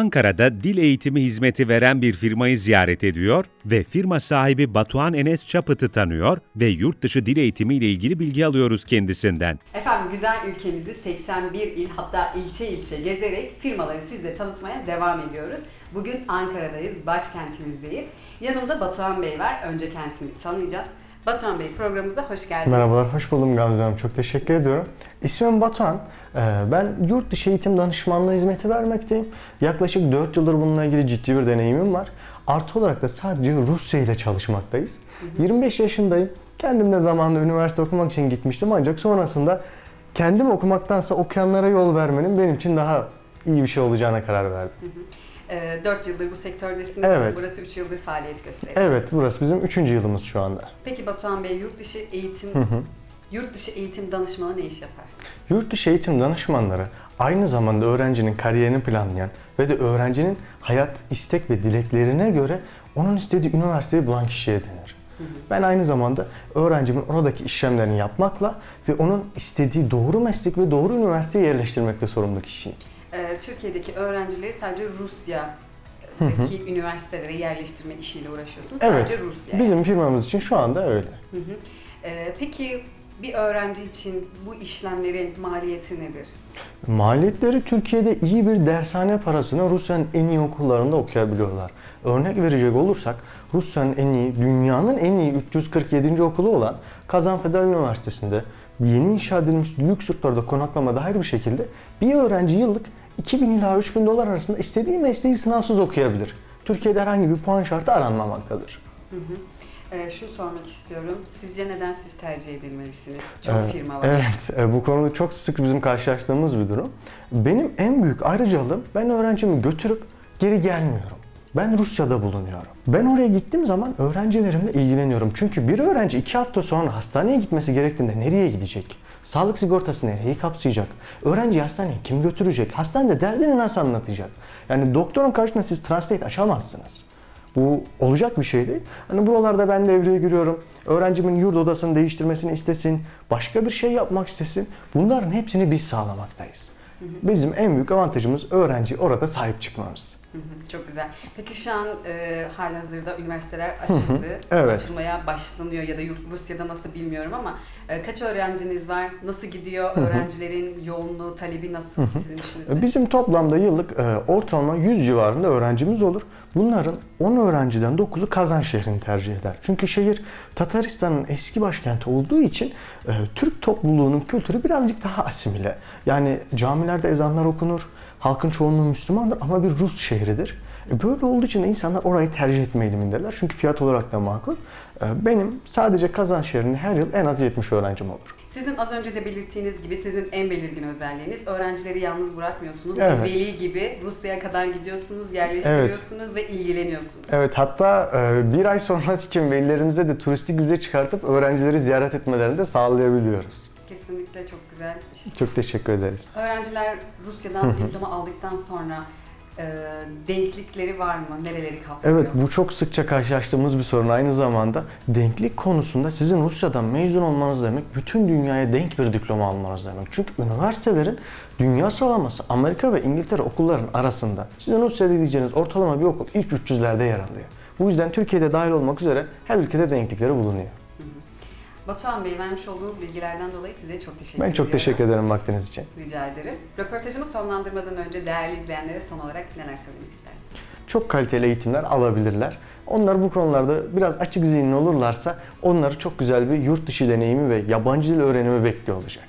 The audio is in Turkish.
Ankara'da dil eğitimi hizmeti veren bir firmayı ziyaret ediyor ve firma sahibi Batuhan Enes Çapıt'ı tanıyor ve yurt dışı dil eğitimi ile ilgili bilgi alıyoruz kendisinden. Efendim güzel ülkemizi 81 il hatta ilçe ilçe gezerek firmaları sizle tanıtmaya devam ediyoruz. Bugün Ankara'dayız, başkentimizdeyiz. Yanımda Batuhan Bey var. Önce kendisini tanıyacağız. Batuhan Bey programımıza hoş geldiniz. Merhabalar, hoş buldum Gamze Hanım. Çok teşekkür ediyorum. İsmim Batuhan. Ee, Ben yurt dışı eğitim danışmanlığı hizmeti vermekteyim. Yaklaşık 4 yıldır bununla ilgili ciddi bir deneyimim var. Artı olarak da sadece Rusya ile çalışmaktayız. 25 yaşındayım. Kendim de zamanında üniversite okumak için gitmiştim ancak sonrasında kendim okumaktansa okuyanlara yol vermenin benim için daha iyi bir şey olacağına karar verdim. Ee, 4 yıldır bu sektördesiniz. Evet. Burası 3 yıldır faaliyet gösteriyor. Evet, burası bizim 3. yılımız şu anda. Peki Batuhan Bey yurt dışı eğitim yurt dışı eğitim danışmanı ne iş yapar? Yurt dışı eğitim danışmanları aynı zamanda öğrencinin kariyerini planlayan ve de öğrencinin hayat istek ve dileklerine göre onun istediği üniversiteyi bulan kişiye denir. Ben aynı zamanda öğrencimin oradaki işlemlerini yapmakla ve onun istediği doğru meslek ve doğru üniversiteye yerleştirmekle sorumlu kişiyim. Ee, Türkiye'deki öğrencileri sadece Rusya'daki üniversitelere yerleştirme işiyle uğraşıyorsunuz. Evet, Sadece Rusya. bizim firmamız için şu anda öyle. Hı hı. Ee, peki bir öğrenci için bu işlemlerin maliyeti nedir? Maliyetleri Türkiye'de iyi bir dershane parasına Rusya'nın en iyi okullarında okuyabiliyorlar. Örnek verecek olursak Rusya'nın en iyi, dünyanın en iyi 347. okulu olan Kazan Federal Üniversitesi'nde yeni inşa edilmiş lüks yurtlarda konaklama dair bir şekilde bir öğrenci yıllık 2000 ila 3000 dolar arasında istediği mesleği sınavsız okuyabilir. Türkiye'de herhangi bir puan şartı aranmamaktadır. Ee, şunu sormak istiyorum. Sizce neden siz tercih edilmelisiniz? Çok Evet, firma var. Evet, e, bu konuda çok sık bizim karşılaştığımız bir durum. Benim en büyük ayrıcalığım ben öğrencimi götürüp geri gelmiyorum. Ben Rusya'da bulunuyorum. Ben oraya gittiğim zaman öğrencilerimle ilgileniyorum. Çünkü bir öğrenci iki hafta sonra hastaneye gitmesi gerektiğinde nereye gidecek? Sağlık sigortası nereyi kapsayacak? Öğrenci hastaneye kim götürecek? Hastanede derdini nasıl anlatacak? Yani doktorun karşısında siz translate açamazsınız. Bu olacak bir şey değil. Hani buralarda ben devreye giriyorum. Öğrencimin yurt odasını değiştirmesini istesin, başka bir şey yapmak istesin. Bunların hepsini biz sağlamaktayız. Bizim en büyük avantajımız öğrenci orada sahip çıkmamız. Çok güzel. Peki şu an e, halihazırda üniversiteler açıldı. Evet. Açılmaya başlanıyor ya da yurt Rusya'da nasıl bilmiyorum ama e, kaç öğrenciniz var? Nasıl gidiyor? Öğrencilerin yoğunluğu, talebi nasıl sizin işinizde? Bizim toplamda yıllık e, ortalama 100 civarında öğrencimiz olur. Bunların 10 öğrenciden 9'u Kazan şehrini tercih eder. Çünkü şehir Tataristan'ın eski başkenti olduğu için e, Türk topluluğunun kültürü birazcık daha asimile. Yani camilerde ezanlar okunur, halkın çoğunluğu Müslümandır ama bir Rus şehridir. E, Böyle olduğu için de insanlar orayı tercih etme eğilimindeler. Çünkü fiyat olarak da makul. E, Benim sadece Kazan şehrinde her yıl en az 70 öğrencim olur. Sizin az önce de belirttiğiniz gibi sizin en belirgin özelliğiniz öğrencileri yalnız bırakmıyorsunuz. Evet. Bir veli gibi Rusya'ya kadar gidiyorsunuz, yerleştiriyorsunuz ve ilgileniyorsunuz. Evet hatta e, bir ay sonrası için velilerimize de turistik vize çıkartıp öğrencileri ziyaret etmelerini de sağlayabiliyoruz. Kesinlikle çok güzel. Çok teşekkür ederiz. Öğrenciler Rusya'dan diploma aldıktan sonra e, denklikleri var mı? Nereleri kapsıyor? Evet bu çok sıkça karşılaştığımız bir sorun aynı zamanda. Denklik konusunda sizin Rusya'dan mezun olmanız demek bütün dünyaya denk bir diploma almanız demek. Çünkü üniversitelerin dünya sıralaması Amerika ve İngiltere okulların arasında sizin Rusya'da gideceğiniz ortalama bir okul ilk 300'lerde yer alıyor. Bu yüzden Türkiye'de dahil olmak üzere her ülkede denklikleri bulunuyor. Batuhan Bey vermiş olduğunuz bilgilerden dolayı size çok teşekkür Ben ediyorum. çok teşekkür ederim vaktiniz için. Rica ederim. Röportajımı sonlandırmadan önce değerli izleyenlere son olarak neler söylemek istersiniz? çok kaliteli eğitimler alabilirler. Onlar bu konularda biraz açık zihinli olurlarsa onları çok güzel bir yurt dışı deneyimi ve yabancı dil öğrenimi bekliyor olacak.